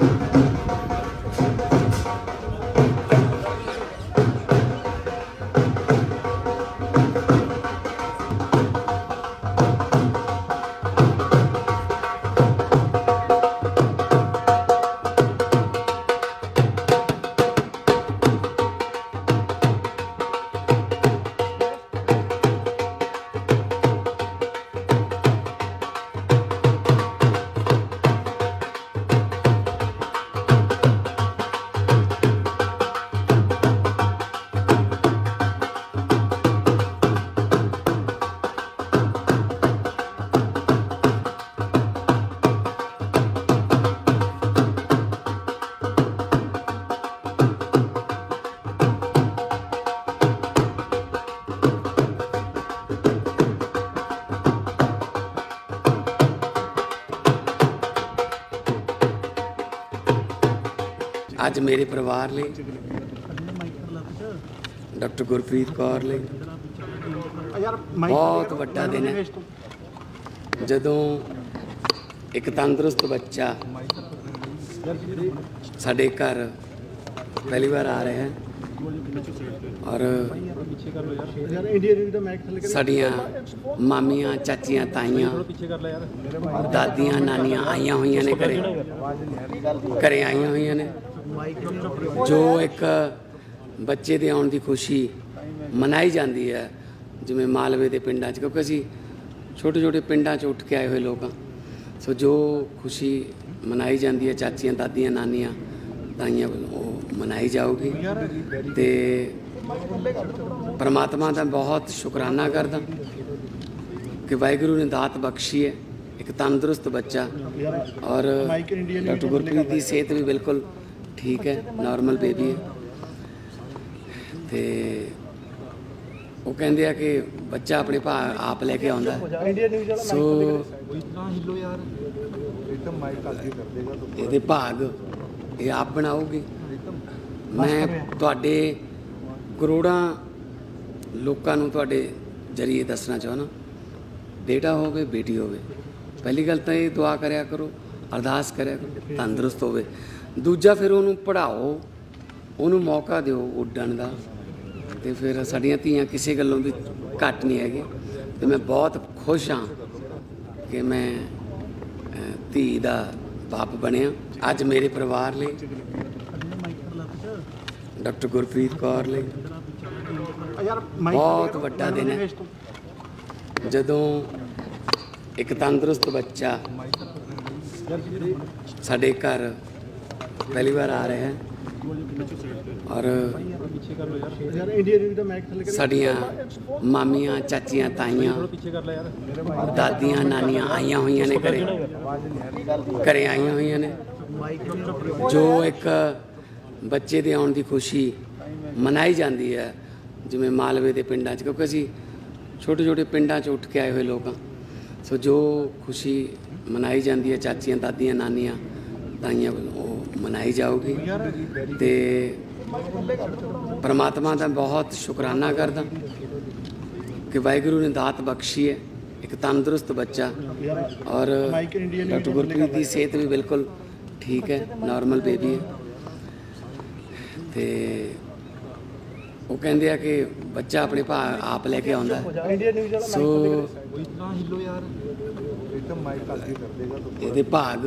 you ਅੱਜ ਮੇਰੇ ਪਰਿਵਾਰ ਲਈ। ਡਾਕਟਰ ਗੁਰਪ੍ਰੀਤ ਕੌਰ ਲਈ। ਬਹੁਤ ਵੱਡਾ ਦਿਨ ਹੈ। ਜਦੋਂ ਇੱਕ ਤੰਦਰੁਸਤ ਬੱਚਾ ਸਾਡੇ ਘਰ ਪਹਿਲੀ ਵਾਰ ਆ ਰਿਹਾ ਹੈ ਔਰ ਸਾਡੀਆਂ ਮਾਮੀਆਂ, ਚਾਚੀਆਂ, ਤਾਈਆਂ, ਦਾਦੀਆਂ, ਨਾਨੀਆਂ ਆਈਆਂ ਹੋਈਆਂ ਨੇ ਘਰੇ। ਘਰੇ ਆਈਆਂ ਹੋਈਆਂ ਨੇ। ਜੋ ਇੱਕ ਬੱਚੇ ਦੇ ਆਉਣ ਦੀ ਖੁਸ਼ੀ ਮਨਾਈ ਜਾਂਦੀ ਹੈ, ਜਿਵੇਂ ਮਾਲਵੇ ਦੇ ਪਿੰਡਾਂ 'ਚ, ਕਿਉਂਕਿ ਅਸੀਂ ਛੋਟੇ ਛੋਟੇ ਪਿੰਡਾਂ 'ਚ ਉੱਠ ਕੇ ਆਏ ਹੋਏ ਲੋਕ ਹਾਂ। ਸੋ ਜੋ ਖੁਸ਼ੀ ਮਨਾਈ ਜਾਂਦੀ ਹੈ, ਚਾਚੀਆਂ, ਦਾਦੀਆਂ, ਨਾਨੀਆਂ, ਤਾਈਆਂ ਵੱਲੋਂ ਉਹ ਮਨਾਈ ਜਾਊਗੀ। ਤੇ ਪਰਮਾਤਮਾ ਦਾ ਬਹੁਤ ਸ਼ੁਕਰਾਨਾ ਕਰਦਾ ਕਿ ਵਾਹਿਗੁਰੂ ਨੇ ਦਾਤ ਬਖਸ਼ੀ ਹੈ, ਇੱਕ ਤੰਦਰੁਸਤ ਬੱਚਾ ਔਰ ਡਾਕਟਰ ਗੁਰਪ੍ਰੀਤ ਦੀ ਸਿਹਤ ਵੀ ਬਿਲਕੁਲ ਠੀਕ ਹੈ ਨਾਰਮਲ ਬੇਬੀ ਹੈ। ਤੇ ਉਹ ਕਹਿੰਦੇ ਆ ਕਿ ਬੱਚਾ ਆਪਣੇ ਭਾ, ਆਪ ਲੈ ਕੇ ਆਉਂਦਾ ਹੈ। ਸੋ ਇਤਨਾ ਹਿੱਲੋ ਯਾਰ ਇੱਕਦਮ ਮਾਈਕ ਅੱਗੇ ਕਰ ਦੇਗਾ ਤੋ ਇਹਦੇ ਭਾਗ, ਇਹ ਆਪ ਬਣਾਉਗੀ ਮੈਂ ਤੁਹਾਡੇ ਕਰੋੜਾਂ ਲੋਕਾਂ ਨੂੰ ਤੁਹਾਡੇ ਜਰੀਏ ਦੱਸਣਾ ਚਾਹੁੰਦਾ। ਬੇਟਾ ਹੋਵੇ, ਬੇਟੀ ਹੋਵੇ। ਪਹਿਲੀ ਗੱਲ ਤਾਂ ਇਹ ਦੁਆ ਕਰਿਆ ਕਰੋ, ਅਰਦਾਸ ਕਰਿਆ ਕਰੋ, ਤੰਦਰੁਸਤ ਹੋਵੇ। ਦੂਜਾ ਫਿਰ ਉਹਨੂੰ ਪੜ੍ਹਾਓ, ਉਹਨੂੰ ਮੌਕਾ ਦਿਓ ਉੱਡਣ ਦਾ। ਤੇ ਫਿਰ ਸਾਡੀਆਂ ਧੀਆਂ ਕਿਸੇ ਗੱਲੋਂ ਵੀ ਘੱਟ ਨਹੀਂ ਹੈਗੀਆਂ। ਤੇ ਮੈਂ ਬਹੁਤ ਖੁਸ਼ ਹਾਂ ਕਿ ਮੈਂ ਧੀ ਦਾ ਬਾਪ ਬਣਿਆ। ਅੱਜ ਮੇਰੇ ਪਰਿਵਾਰ ਲਈ, ਡਾਕਟਰ ਗੁਰਪ੍ਰੀਤ ਕੌਰ ਲਈ। ਬਹੁਤ ਵੱਡਾ ਦਿਨ ਹੈ। ਜਦੋਂ ਇੱਕ ਤੰਦਰੁਸਤ ਬੱਚਾ ਸਾਡੇ ਘਰ ਪਹਿਲੀ ਵਾਰ ਆ ਰਿਹਾ ਹੈ। ਔਰ ਪਿੱਛੇ ਕਰ ਲੋ ਯਾਰ ਯਾਰ ਇੰਡੀਆ ਨਿਊਜ਼ ਸਾਡੀਆਂ ਮਾਮੀਆਂ, ਚਾਚੀਆਂ, ਤਾਈਆਂ, ਦਾਦੀਆਂ, ਨਾਨੀਆਂ ਆਈਆਂ ਹੋਈਆਂ ਨੇ ਘਰੇ। ਘਰੇ ਆਈਆਂ ਹੋਈਆਂ ਨੇ। ਜੋ ਇੱਕ ਬੱਚੇ ਦੇ ਆਉਣ ਦੀ ਖੁਸ਼ੀ ਮਨਾਈ ਜਾਂਦੀ ਹੈ, ਜਿਵੇਂ ਮਾਲਵੇ ਦੇ ਪਿੰਡਾਂ 'ਚ, ਕਿਉਂਕਿ ਅਸੀਂ ਛੋਟੇ ਛੋਟੇ ਪਿੰਡਾਂ 'ਚ ਉੱਠ ਕੇ ਆਏ ਹੋਏ ਲੋਕ ਹਾਂ। ਸੋ ਜੋ ਖੁਸ਼ੀ ਮਨਾਈ ਜਾਂਦੀ ਹੈ, ਚਾਚੀਆਂ, ਦਾਦੀਆਂ, ਨਾਨੀਆਂ ਤਾਈਆਂ ਵੱਲੋਂ ਉਹ ਮਨਾਈ ਜਾਊਗੀ ਤੇ ਪਰਮਾਤਮਾ ਦਾ ਬਹੁਤ ਸ਼ੁਕਰਾਨਾ ਕਰਦਾ ਕਿ ਵਾਹਿਗੁਰੂ ਨੇ ਦਾਤ ਬਖਸ਼ੀ ਹੈ ਇੱਕ ਤੰਦਰੁਸਤ ਬੱਚਾ ਔਰ ਡਾਕਟਰ ਗੁਰਪ੍ਰੀਤ ਦੀ ਸਿਹਤ ਵੀ ਬਿਲਕੁਲ ਠੀਕ ਹੈ ਨਾਰਮਲ ਬੇਬੀ ਹੈ। ਤੇ ਉਹ ਕਹਿੰਦੇ ਆ ਕਿ ਬੱਚਾ ਆਪਣੇ ਭਾ ਆਪ ਲੈ ਕੇ ਆਉਂਦਾ। ਸੋ ਇਤਨਾ ਹਿੱਲੋ ਯਾਰ ਇੱਕਦਮ ਮਾਈਕ ਅੱਗੇ ਕਰ ਦੇਗਾ। ਤੋ ਇਹਦੇ ਭਾਗ